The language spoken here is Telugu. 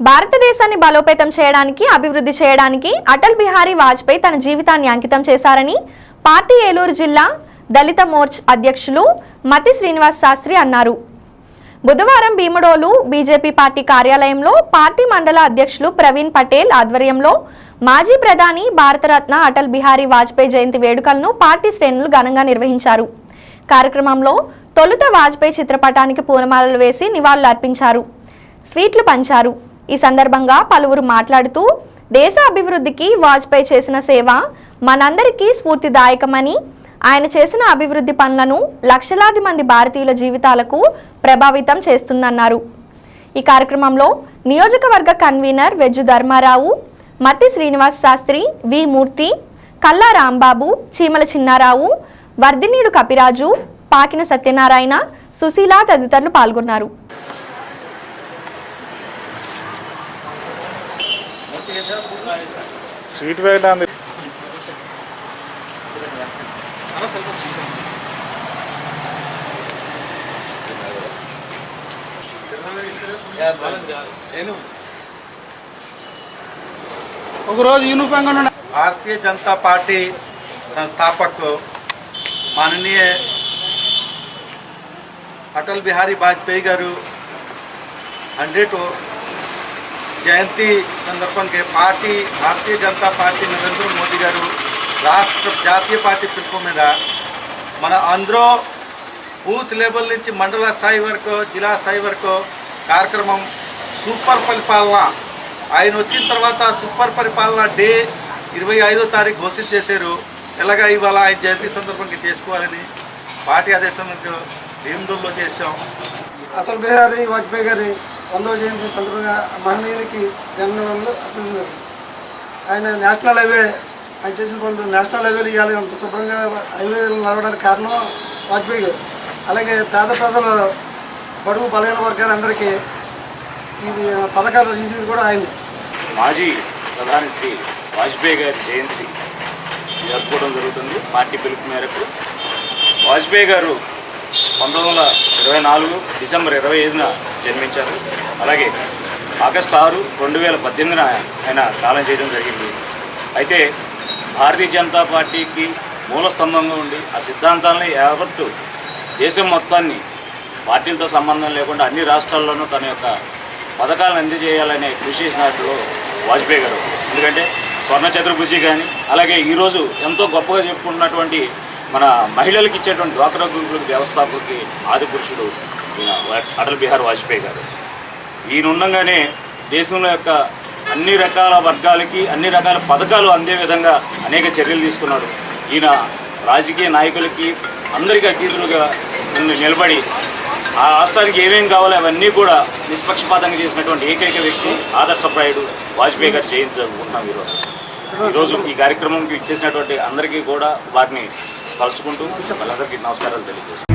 భారతదేశాన్ని బలోపేతం చేయడానికి అభివృద్ధి చేయడానికి అటల్ బిహారీ వాజ్పేయి తన జీవితాన్ని అంకితం చేశారని పార్టీ ఏలూరు జిల్లా దళిత మోర్చ్ అధ్యక్షులు మతి శ్రీనివాస్ శాస్త్రి అన్నారు. బుధవారం భీముడోలు బీజేపీ పార్టీ కార్యాలయంలో పార్టీ మండల అధ్యక్షులు ప్రవీణ్ పటేల్ ఆధ్వర్యంలో మాజీ ప్రధాని భారతరత్న అటల్ బిహారీ వాజ్పేయి జయంతి వేడుకలను పార్టీ శ్రేణులు ఘనంగా నిర్వహించారు. కార్యక్రమంలో తొలుత వాజ్పేయి చిత్రపటానికి పూలమాలలు వేసి నివాళులు అర్పించారు స్వీట్లు పంచారు. ఈ సందర్భంగా పలువురు మాట్లాడుతూ దేశ అభివృద్ధికి వాజ్పేయి చేసిన సేవ మనందరికీ స్ఫూర్తిదాయకమని ఆయన చేసిన అభివృద్ధి పనులను లక్షలాది మంది భారతీయుల జీవితాలకు ప్రభావితం చేస్తుందన్నారు. ఈ కార్యక్రమంలో నియోజకవర్గ కన్వీనర్ వెజ్జు ధర్మారావు మత్తి శ్రీనివాస్ శాస్త్రి వి మూర్తి కల్లా రాంబాబు చీమల చిన్నారావు వర్ధినీడు కపిరాజు పాకిన సత్యనారాయణ సుశీల తదితరులు పాల్గొన్నారు. స్వీట్ వేయడానికి ఒకరోజు యూనిఫామ్గా ఉండే भारतीय जनता पार्टी संस्थापक माननीय అటల్ బిహారీ వాజ్పేయి గారు హండ్రెడ్ జయంతి సందర్భంగా పార్టీ భారతీయ జనతా పార్టీ నరేంద్ర మోదీ గారు రాష్ట్ర జాతీయ పార్టీ పిలుపు మీద మన అందరూ బూత్ లెవెల్ నుంచి మండల స్థాయి వరకు జిల్లా స్థాయి వరకు కార్యక్రమం సూపర్ పరిపాలన. ఆయన వచ్చిన తర్వాత సూపర్ పరిపాలన డే ఇరవై ఐదో తారీఖు ఘోషిత చేశారు. ఎలాగ ఇవాళ ఆయన జయంతి సందర్భంగా చేసుకోవాలని పార్టీ ఆదేశం భీమడూరులో చేసాం అటల్ బిహారీ వాజ్పేయి గారి వందవ జయంతి సందర్భంగా మహనీయునికి జన్మలు అభినందనలు ఆయన నేషనల్ హైవే ఆయన చేసిన పనులు నేషనల్ హైవేలు ఇవ్వాలి అంత శుభ్రంగా హైవేలు నడవడానికి కారణం వాజ్పేయి గారు. అలాగే పేద ప్రజలు బడుగు బలహీన వర్గాలందరికీ ఈ పథకాలు రచించింది కూడా ఆయన. మాజీ ప్రధాని శ్రీ వాజ్పేయి గారి జయంతి జరుపుకోవడం జరుగుతుంది. పార్టీ పిలుపు మేరకు వాజ్పేయి గారు పంతొమ్మిది వందల ఇరవై నాలుగు డిసెంబర్ ఇరవై ఐదున జన్మించారు. అలాగే ఆగస్టు ఆరు రెండు వేల పద్దెనిమిదిన ఆయన కాలం చేయడం జరిగింది. అయితే భారతీయ జనతా పార్టీకి మూల స్తంభంగా ఉండి ఆ సిద్ధాంతాలని యావత్తు దేశం మొత్తాన్ని పార్టీలతో సంబంధం లేకుండా అన్ని రాష్ట్రాల్లోనూ తన యొక్క పథకాలను అందజేయాలనే కృషి చేసినట్లు వాజ్పేయి గారు. ఎందుకంటే స్వర్ణ చతుర్భుజి కానీ అలాగే ఈరోజు ఎంతో గొప్పగా చెప్పుకున్నటువంటి మన మహిళలకు ఇచ్చేటువంటి డ్వాక్రా గ్రూపులకు వ్యవస్థాపకుడికి ఆది పురుషుడు ఈయన అటల్ బిహార్ వాజ్పేయి గారు. ఈయన ఉండగానే దేశంలో యొక్క అన్ని రకాల వర్గాలకి అన్ని రకాల పథకాలు అందే విధంగా అనేక చర్యలు తీసుకున్నాడు. ఈయన రాజకీయ నాయకులకి అందరికీ అతీతులుగా నిలబడి ఆ రాష్ట్రానికి ఏమేమి కావాలో అవన్నీ కూడా నిష్పక్షపాతంగా చేసినటువంటి ఏకైక వ్యక్తి ఆదర్శప్రాయుడు వాజ్పేయి గారు జయంతి ఈరోజు. ఈరోజు ఈ కార్యక్రమంకి ఇచ్చేసినటువంటి అందరికీ కూడా వారిని కలుసుకుంటూ వాళ్ళందరికీ నమస్కారాలు తెలియజేస్తాను